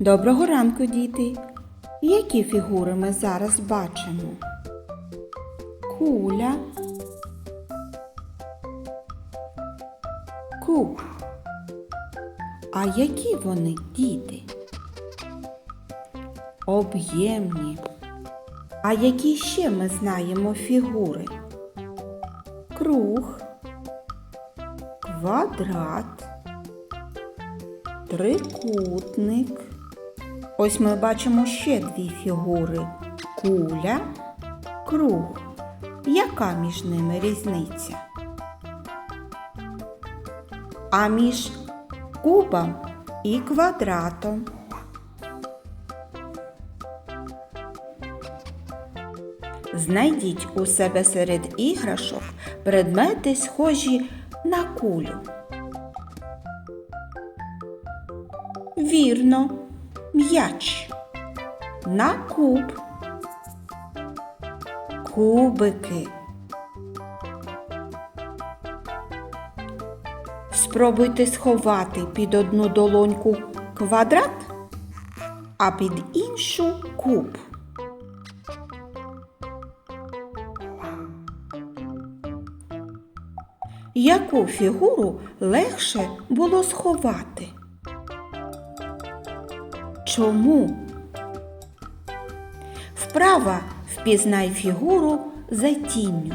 Доброго ранку, діти! Які фігури ми зараз бачимо? Куля, куб. А які вони діти? Об'ємні. А які ще ми знаємо фігури? Круг, квадрат, трикутник. Ось ми бачимо ще дві фігури куля, круг. Яка між ними різниця? А між кубом і квадратом. Знайдіть у себе серед іграшок предмети, схожі на кулю. Вірно, м'яч. На куб. Кубики. Спробуйте сховати під одну долоньку квадрат, а під іншу куб. Яку фігуру легше було сховати? Чому? Вправа впізнай фігуру за тінню.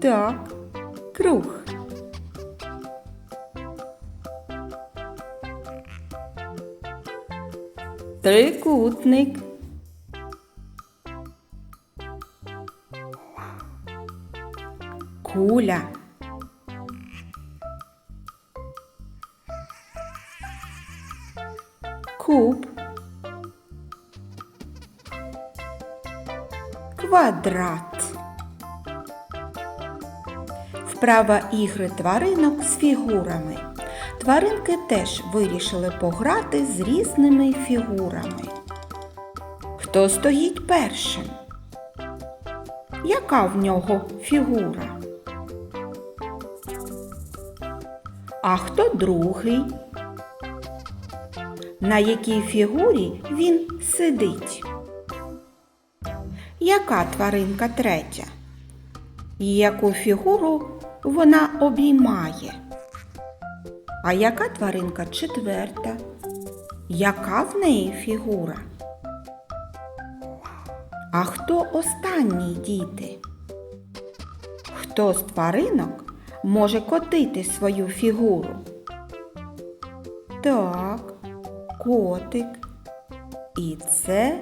Так, круг. Трикутник. Куля. Куб. Квадрат. Вправа ігри тваринок з фігурами. Тваринки теж вирішили пограти з різними фігурами. Хто стоїть першим? Яка в нього фігура? А хто другий? На якій фігурі він сидить? Яка тваринка третя? Яку фігуру вона обіймає? А яка тваринка четверта? Яка в неї фігура? А хто останній діти? Хто з тваринок може котити свою фігуру? Так, котик. І це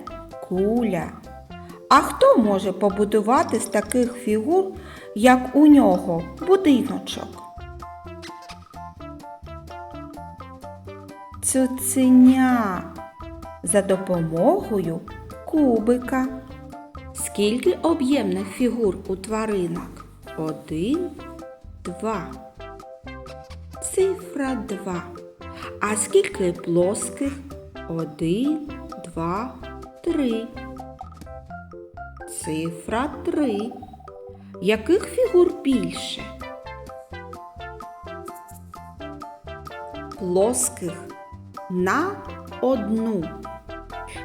куля. А хто може побудувати з таких фігур, як у нього, будиночок? Цуценя за допомогою кубика. Скільки об'ємних фігур у тваринок? Один, два. Цифра два. А скільки плоских? Один, два, три. Цифра три. Яких фігур більше? Плоских на одну.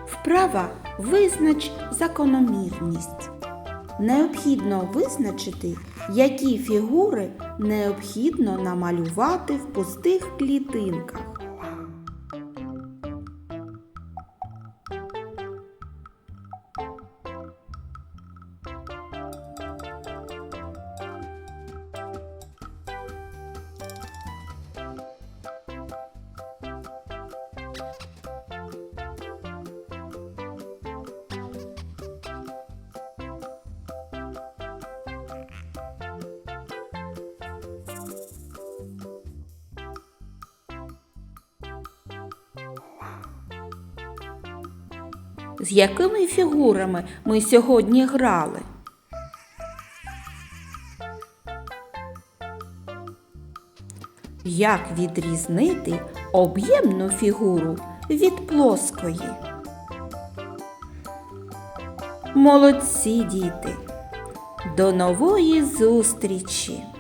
Вправа визнач закономірність. Необхідно визначити, які фігури необхідно намалювати в пустих клітинках. З якими фігурами ми сьогодні грали? Як відрізнити об'ємну фігуру від плоскої? Молодці діти! До нової зустрічі!